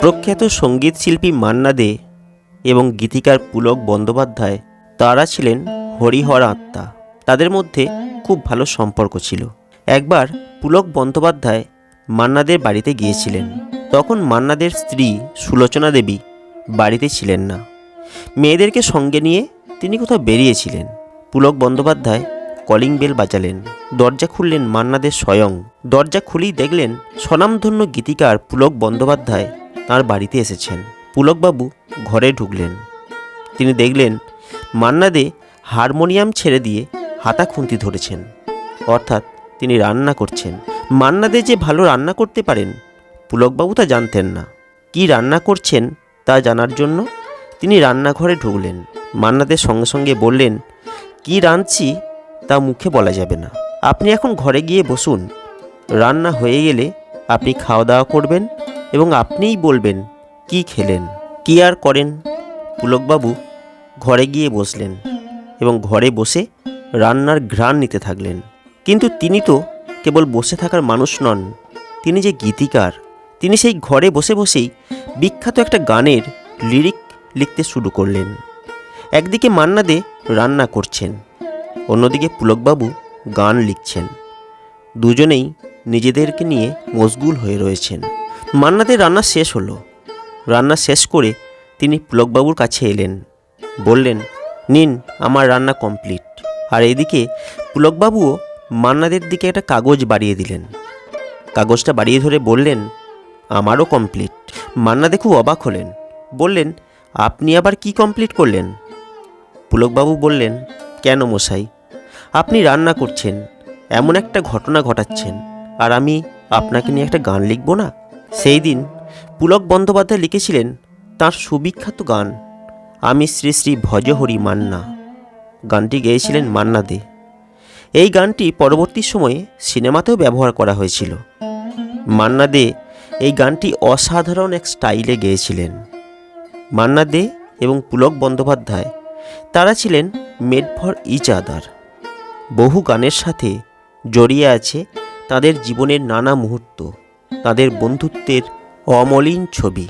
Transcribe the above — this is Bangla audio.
প্রখ্যাত সংগীত শিল্পী মান্না দে এবং গীতিকার পুলক বন্দ্যোপাধ্যায়, তারা ছিলেন হরিহর আত্মা। তাদের মধ্যে খুব ভালো সম্পর্ক ছিল। একবার পুলক বন্দ্যোপাধ্যায় মান্নাদের বাড়িতে গিয়েছিলেন। তখন মান্নাদের স্ত্রী সুলোচনা দেবী বাড়িতে ছিলেন না। মেয়েদেরকে সঙ্গে নিয়ে তিনি কোথাও বেরিয়েছিলেন। পুলক বন্দ্যোপাধ্যায় কলিং বেল বাজালেন। দরজা খুললেন মান্নাদের স্বয়ং। দরজা খুলেই দেখলেন স্বনামধন্য গীতিকার পুলক বন্দ্যোপাধ্যায় তাঁর বাড়িতে এসেছেন। পুলকবাবু ঘরে ঢুকলেন। তিনি দেখলেন মান্না দে হারমোনিয়াম ছেড়ে দিয়ে হাতা খুন্তি ধরেছেন। অর্থাৎ তিনি রান্না করছেন। মান্না দে যে ভালো রান্না করতে পারেন, পুলকবাবু তা জানতেন না। কি রান্না করছেন তা জানার জন্য তিনি রান্নাঘরে ঢুকলেন। মান্নাদের সঙ্গে সঙ্গে বললেন, কি রাঁধছি তা মুখে বলা যাবে না। আপনি এখন ঘরে গিয়ে বসুন। রান্না হয়ে গেলে আপনি খাওয়া দাওয়া করবেন। এবং আপনিই বলবেন, কি খেলেন? কি আর করেন? পুলকবাবু ঘরে গিয়ে বসলেন এবং ঘরে বসে রান্নার ঘ্রাণ নিতে থাকলেন। কিন্তু তিনি তো কেবল বসে থাকার মানুষ নন, তিনি যে গীতিকার, তিনি সেই ঘরে বসে বসেই বিখ্যাত একটা গানের লিরিক লিখতে শুরু করলেন। একদিকে মান্না দে রান্না করছেন, অন্যদিকে পুলকবাবু গান লিখছেন। দুজনেই নিজেদেরকে নিয়ে মশগুল হয়ে রয়েছেন। মান্নাদের রান্না শেষ হলো। রান্না শেষ করে তিনি পুলকবাবুর কাছে এলেন। বললেন, নিন, আমার রান্না কমপ্লিট। আর এদিকে পুলকবাবুও মান্নাদের দিকে একটা কাগজ বাড়িয়ে দিলেন। কাগজটা বাড়িয়ে ধরে বললেন, আমারও কমপ্লিট। মান্নাদে খুব অবাক হলেন। বললেন, আপনি আবার কি কমপ্লিট করলেন? পুলকবাবু বললেন, কেন মশাই? আপনি রান্না করছেন, এমন একটা ঘটনা ঘটাচ্ছেন, আর আমি আপনাকে নিয়ে একটা গান লিখব না? সেই দিন পুলক বন্দ্যোপাধ্যায় লিখেছিলেন তার সুবিখ্যাত গান, আমি শ্রী শ্রী ভজহরি মান্না। গানটি গেয়েছিলেন মান্না দে। এই গানটি পরবর্তী সময়ে সিনেমাতেও ব্যবহার করা হয়েছিল। মান্না দে এই গানটি অসাধারণ এক স্টাইলে গেয়েছিলেন। মান্না দে এবং পুলক বন্দ্যোপাধ্যায় তারা ছিলেন মেড ফর ইচ আদার। বহু গানের সাথে জড়িয়ে আছে তাদের জীবনের নানা মুহূর্ত। তাদের বন্ধুত্বের অমলিন ছবি।